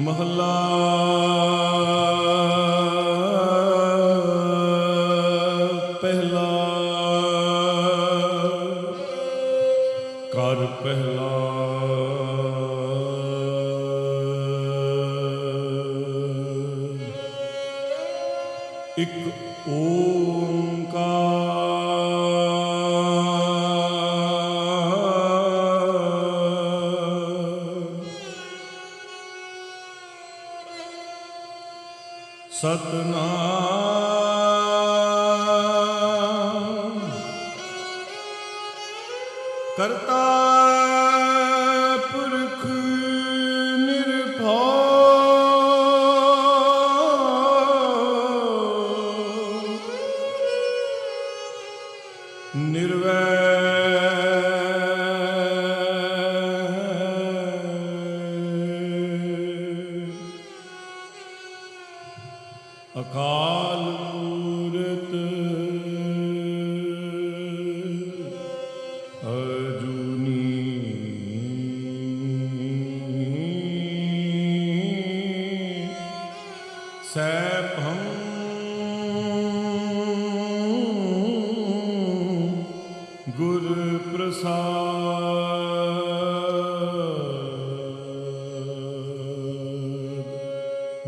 ਮਹਲਾ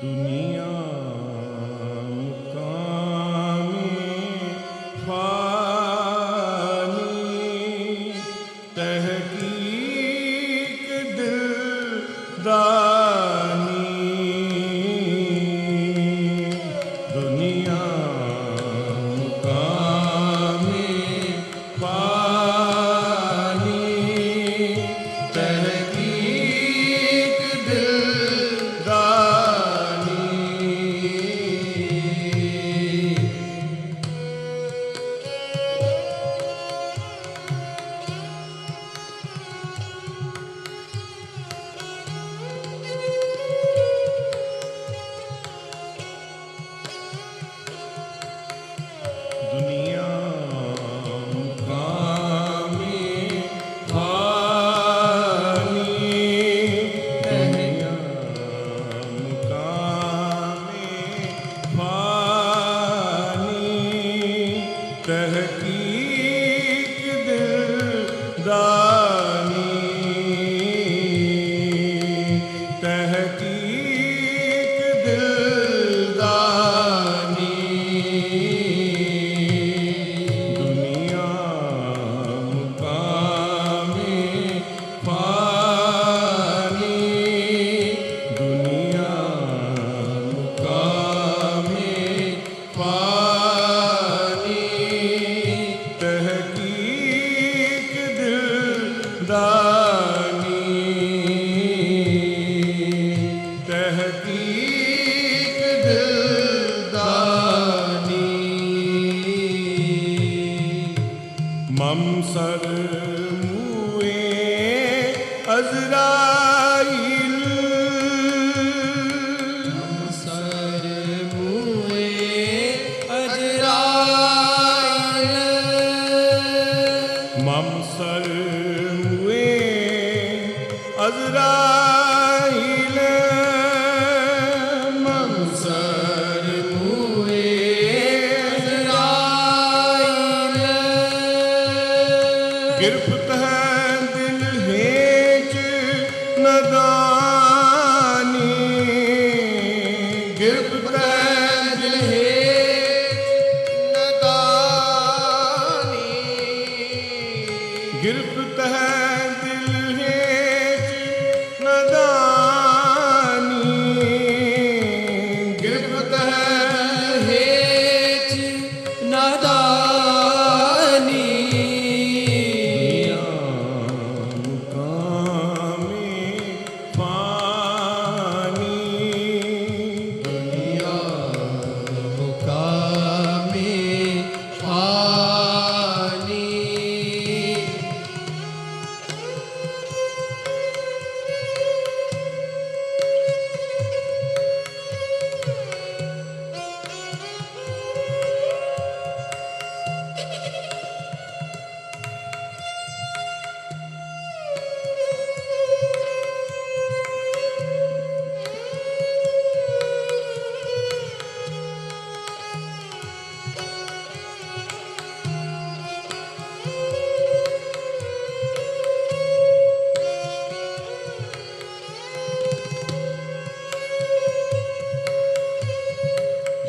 do Hazrat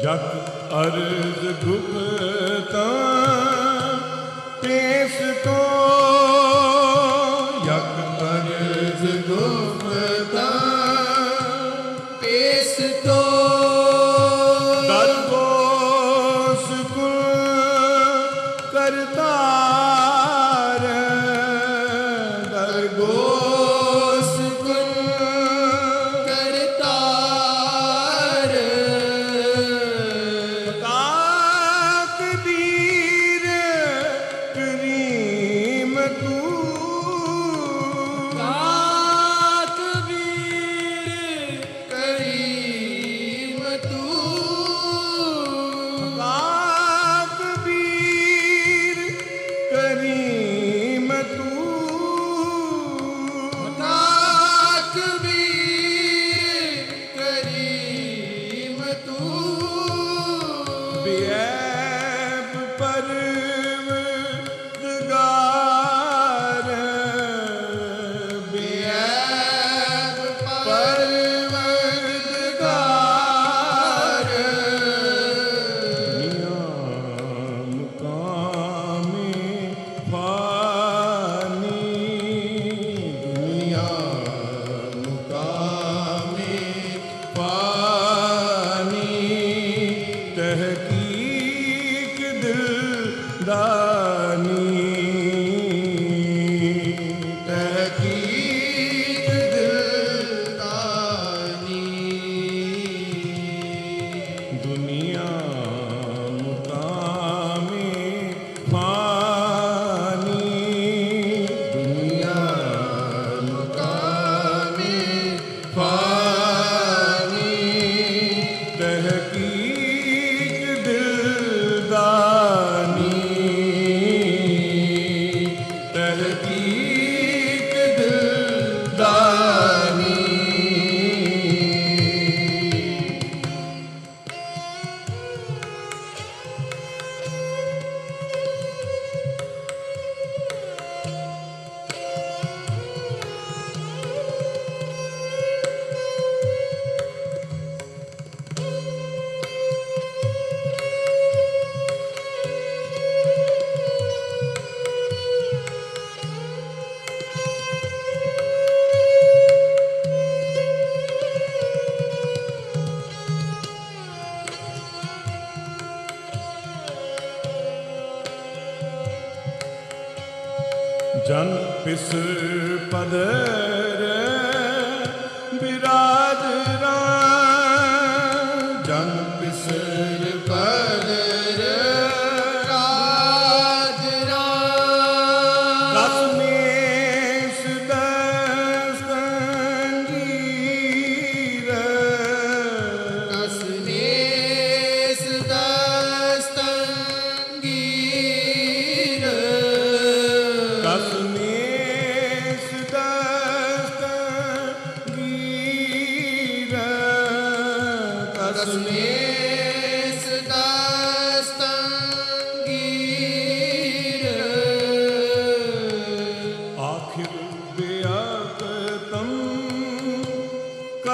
ਜਗ ਅਰਜ਼ ਗੁਪਤਾ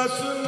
ਕਸਨ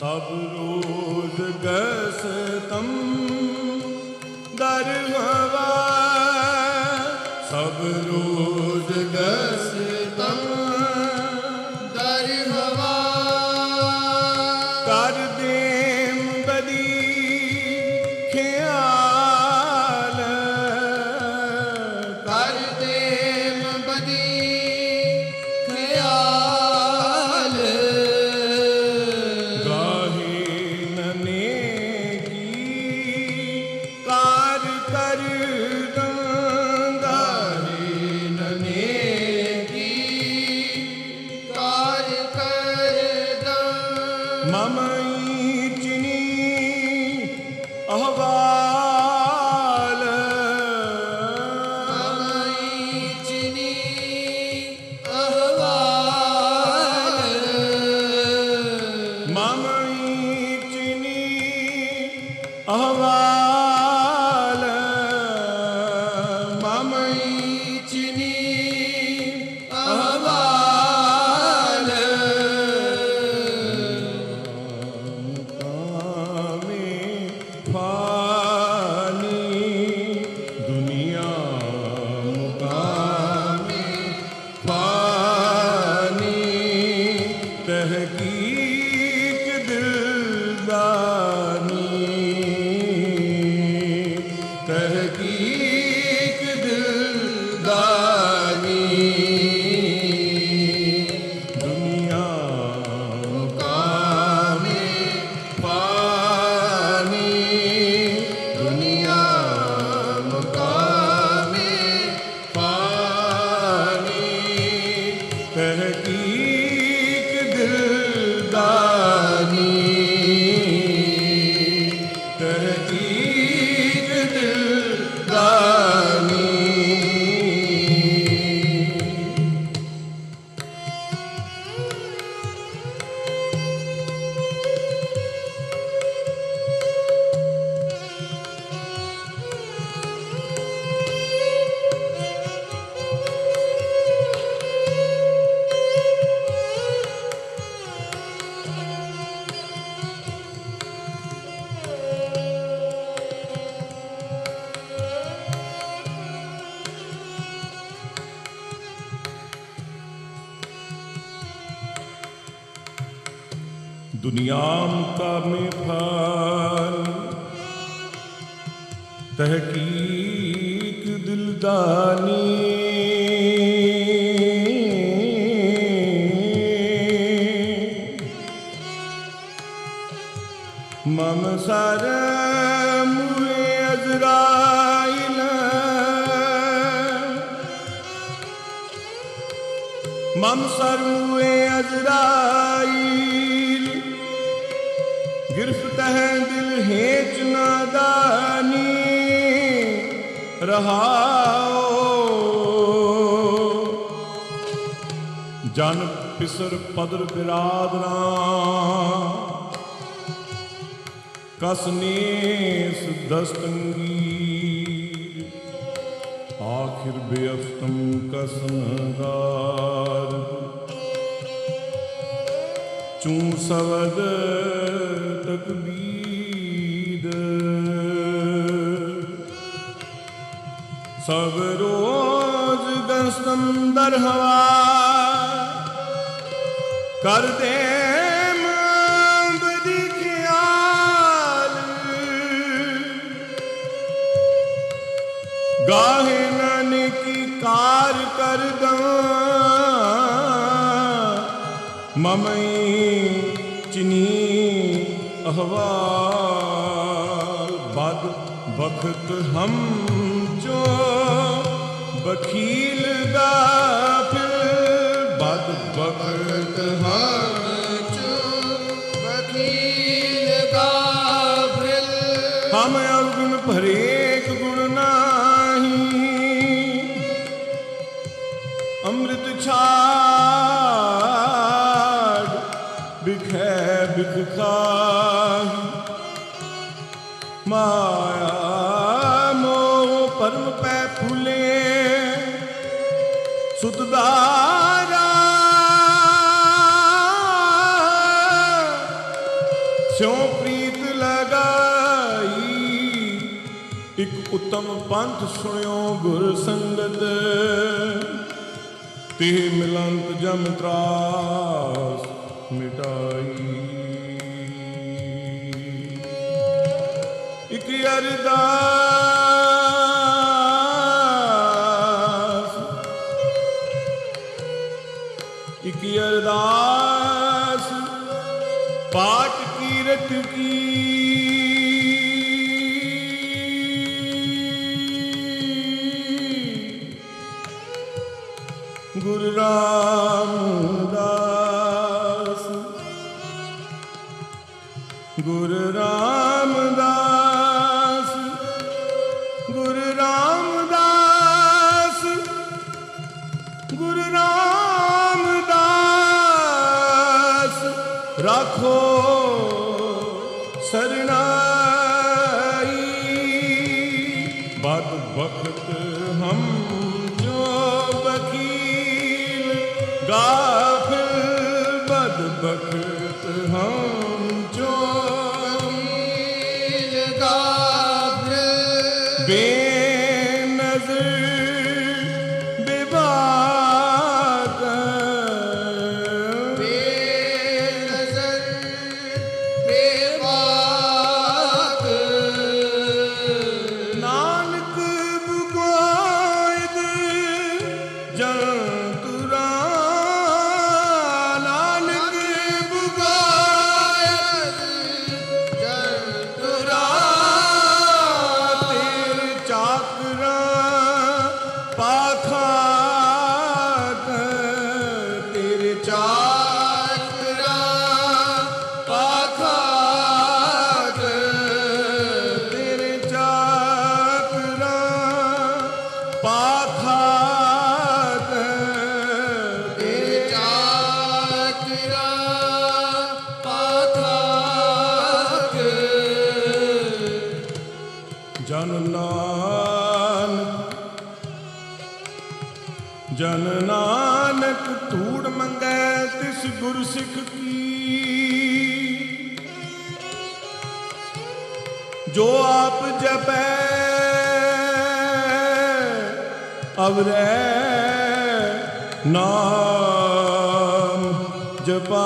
ਸਭ ਰੋਜ਼ ਗਸਤਮ ਦਰ ਮਮਈ दुनियाम का में फल तहकीक दिलदानी मम सर मुए अजराइल मम सर मुए अजराइल ਤਹ ਦਿਲ ਹੇਚ ਨਾ ਦਾਨੀ, ਰਹਾਓ। ਜਨ ਪਿਸਰ ਪਦਰ ਬਿਰਾਦਰਾ ਕਸਨੀਸ ਦਸਤੰਗੀ ਆਖਿਰ ਬੇਅਫਤਮ ਕਸਨ ਦਾ ਚੂ ਸਵਦ ਤਕਬੀਦ ਸਭ ਰੋਜ਼ ਗਸਤਮ ਦਰ ਹਵਾ ਕਰਦੇ ਬਦੀ ਖਿਆਲ। ਗਾਹੇ ਨਾਨਕੀ ਕਾਰ ਕਰਦਾ ਮਮਈ ਚਿਨੀ ਅਹਵਾਲ, ਬਦ ਬਖਤ ਹਮ ਜੋ ਬਖੀਲ ਦਾ ਬਦ ਬਖਤ ਹਮ ਹਮ ਅਵਗੁਣ ਭਰੇ ਨਿਯਮ ਪੰਥ ਸੁਣਿਓ ਗੁਰ ਸੰਗਤ ਤੇ ਮਿਲੰਤ ਜਮ ਤਰਾਸ ਮਿਟਾਈ। ਇਕ ਅਰਦਾਸ রাখো। ਗੁਰਸਿੱਖ ਕੀ? ਜੋ ਆਪ ਜਪੈ ਅਵਰੈ ਨਾਮ ਜਪਾਵੇ।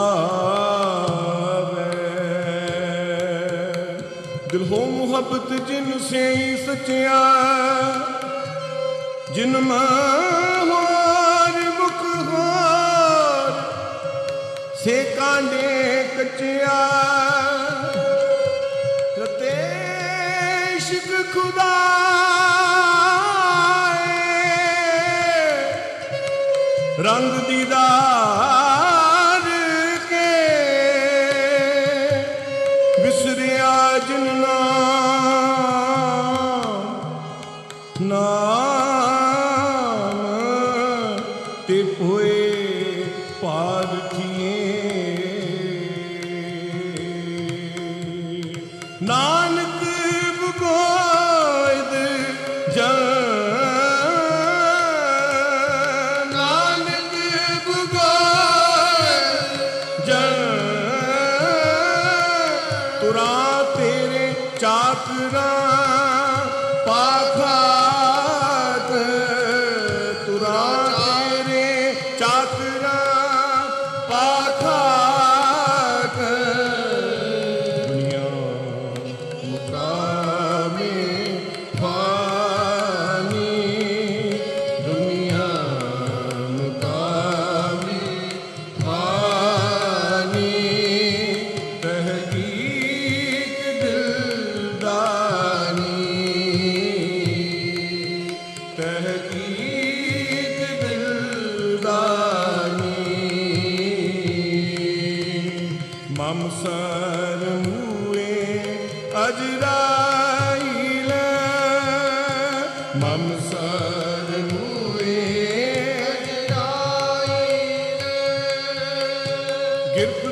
ਦਿਲ ਹੋ ਮੁਹੱਬਤ ਜਿਨ ਸੇ ਸਚਿਆ, ਜਿਨ ਮਾਂ ਬੱਚਿਆ Get